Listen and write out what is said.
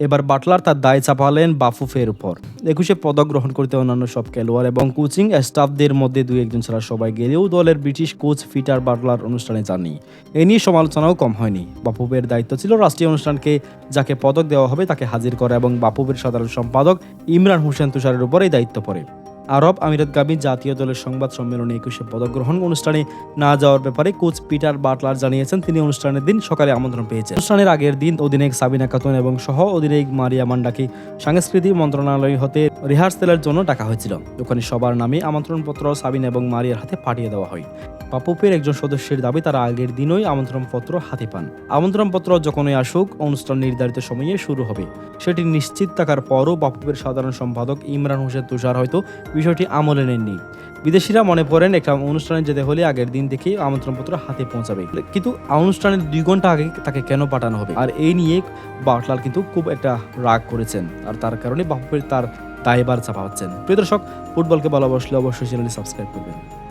এবার বাটলার তার দায় চাপালেন বাফুফের উপর। একুশে পদক গ্রহণ করতে অন্যান্য সব খেলোয়াড় এবং কোচিং স্টাফদের মধ্যে দুই একজন ছাড়া সবাই গেলেও দলের ব্রিটিশ কোচ ফিটার বাটলার অনুষ্ঠানে যাননি। এ নিয়ে সমালোচনাও কম হয়নি। বাফুফের দায়িত্ব ছিল রাষ্ট্রীয় অনুষ্ঠানকে যাকে পদক দেওয়া হবে তাকে হাজির করা এবং বাফুফের সাধারণ সম্পাদক ইমরান হোসেন তুষারের উপরেই দায়িত্ব পড়ে। আরব আমিরাতগামী জাতীয় দলের সংবাদ সম্মেলনে একুশে পদক গ্রহণ অনুষ্ঠানে না যাওয়ার ব্যাপারে কোচ পিটার বাটলার জানিয়েছেন, তিনি অনুষ্ঠানের দিন সকালে আমন্ত্রণ পেয়েছেন। অনুষ্ঠানের আগের দিন অধিনায়ক সাবিনা খাতুন এবং সহ অধিনায়ক মারিয়া মান্ডাকে সাংস্কৃতিক মন্ত্রণালয় হতে রিহার্সেলের জন্য ডাকা হয়েছিল। ওখানে সবার নামে আমন্ত্রণপত্র সাবিনা এবং মারিয়ার হাতে পাঠিয়ে দেওয়া হয়। পাপুপের একজন সদস্যের দাবি, তারা আগের দিনই আমন্ত্রণপত্র হাতে পান। আমন্ত্রণপত্র যখনই আসুক, অনুষ্ঠান নির্ধারিত সময়ে শুরু হবে। সেটি নিশ্চিত থাকার পরও বাপুপের সাধারণ সম্পাদক ইমরান হোসেন তুষার হয়তো বিষয়টি আমলে নেননি। বিদেশিরা মনে করেন একটা অনুষ্ঠানে যেতে হলে আগের দিন থেকেই আমন্ত্রণপত্র হাতে পৌঁছাবে। কিন্তু অনুষ্ঠানের দুই ঘণ্টা আগে তাকে কেন পাঠানো হবে? আর এই নিয়ে বাটলাল কিন্তু খুব একটা রাগ করেছেন। আর তার কারণে বাপুপের তার দায়বার চাপা হচ্ছেন। প্রিয় দর্শক, ফুটবলকে ভালোবাসলে অবশ্যই চ্যানেলটি সাবস্ক্রাইব করবেন।